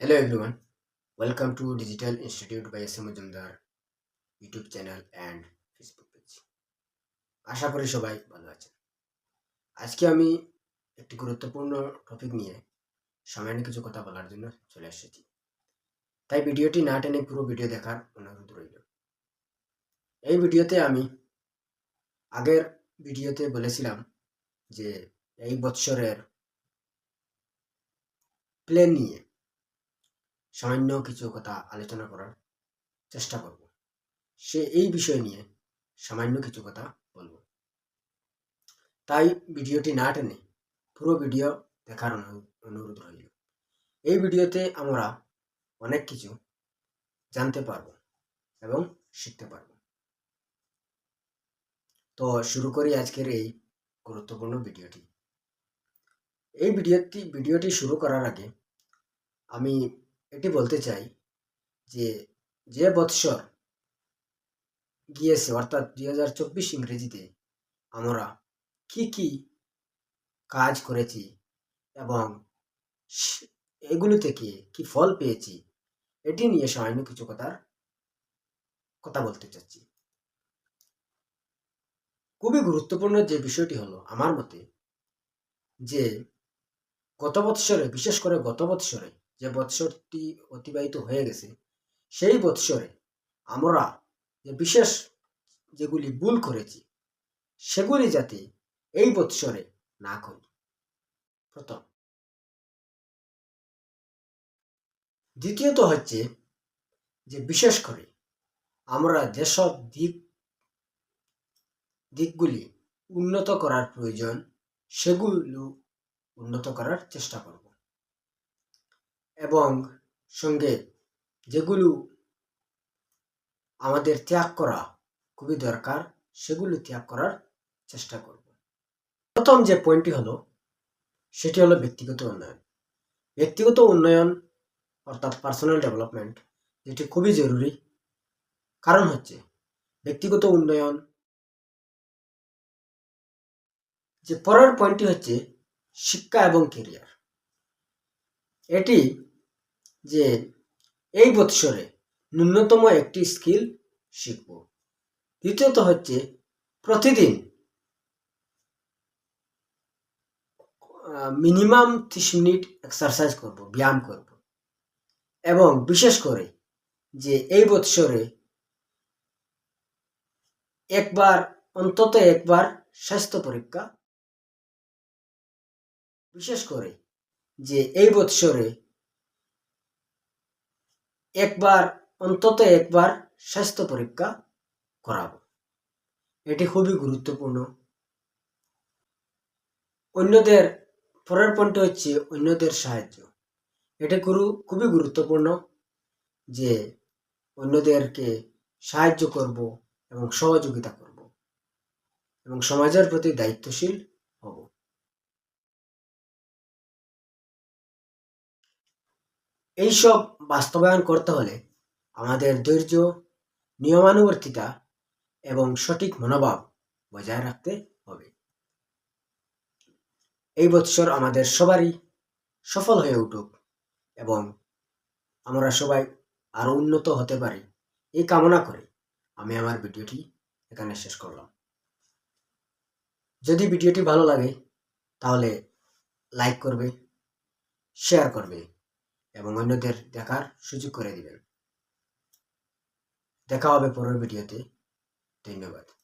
Hello everyone, welcome to Digital Institute by M Majumdar YouTube channel and Facebook page আশা করি সবাই ভালো আছেন। আজকে আমি একটি গুরুত্বপূর্ণ টপিক নিয়ে সামান্য কিছু কথা বলার জন্য চলে এসেছি। তাই ভিডিওটি না টেনে পুরো ভিডিও দেখার অনুরোধ রইল। এই ভিডিওতে আমি আগের ভিডিওতে বলেছিলাম যে এই বৎসরের প্লেন নিয়ে সামান্য কিছু কথা আলোচনা করার চেষ্টা করব। সে এই বিষয় নিয়ে সামান্য কিছু কথা বলব। তাই ভিডিওটি না টেনে পুরো ভিডিও দেখার অনু- অনুরোধ রইল। এই ভিডিওতে আমরা অনেক কিছু জানতে পারব এবং শিখতে পারব। তো শুরু করি আজকের এই গুরুত্বপূর্ণ ভিডিওটি। এই ভিডিওটি ভিডিওটি শুরু করার আগে আমি এটি বলতে চাই যে যে বৎসর গিয়েছে, অর্থাৎ দুই হাজার চব্বিশ ইংরেজিতে আমরা কি কি কাজ করেছি এবং এগুলো থেকে কি ফল পেয়েছি, এটি নিয়ে সামান্য কিছু কথার, কথা বলতে চাচ্ছি। খুবই গুরুত্বপূর্ণ যে বিষয়টি হলো আমার মতে যে, গত বৎসরে, বিশেষ করে গত বৎসরে যে বৎসরটি অতিবাহিত হয়ে গেছে, সেই বৎসরে আমরা যে বিশেষ যেগুলি ভুল করেছি, সেগুলি যাতে এই বৎসরে না করি। প্রথম, দ্বিতীয়ত হচ্ছে যে বিশেষ করে আমরা যেসব দিক, দিকগুলি উন্নত করার প্রয়োজন, সেগুলো উন্নত করার চেষ্টা করব। এবং সঙ্গে যেগুলো আমাদের ত্যাগ করা খুবই দরকার, সেগুলো ত্যাগ করার চেষ্টা করব। প্রথম যে পয়েন্টটি হলো, সেটি হলো ব্যক্তিগত উন্নয়ন। ব্যক্তিগত উন্নয়ন অর্থাৎ পার্সোনাল ডেভেলপমেন্ট যেটি খুবই জরুরি। কারণ হচ্ছে, ব্যক্তিগত উন্নয়ন যে পরের পয়েন্টটি হচ্ছে শিক্ষা এবং কেরিয়ার এটি যে এই বৎসরে ন্যূনতম একটি স্কিল শিখব। দ্বিতীয়ত হচ্ছে প্রতিদিন মিনিমাম ত্রিশ মিনিট এক্সারসাইজ করব, ব্যায়াম করব। এবং বিশেষ করে যে এই বৎসরে একবার, অন্তত একবার স্বাস্থ্য পরীক্ষা, বিশেষ করে যে এই বৎসরে একবার, অন্তত একবার স্বাস্থ্য পরীক্ষা করাবো। এটি খুবই গুরুত্বপূর্ণ। অন্যদের, পরের পয়েন্টটি হচ্ছে অন্যদের সাহায্য। এটি গুরু, খুবই গুরুত্বপূর্ণ যে অন্যদেরকে সাহায্য করব এবং সহযোগিতা করব এবং সমাজের প্রতি দায়িত্বশীল হব। এইসব বাস্তবায়ন করতে হলে আমাদের ধৈর্য, নিয়মানুবর্তিতা এবং সঠিক মনোভাব বজায় রাখতে হবে। এই বৎসর আমাদের সবারই সফল হয়ে উঠুক এবং আমরা সবাই আরও উন্নত হতে পারি এই কামনা করে আমি আমার ভিডিওটি এখানে শেষ করলাম। যদি ভিডিওটি ভালো লাগে তাহলে লাইক করবে, শেয়ার করবে এবং অন্যদের দেখার সুযোগ করে দিবেন। দেখা হবে পরের ভিডিওতে। ধন্যবাদ।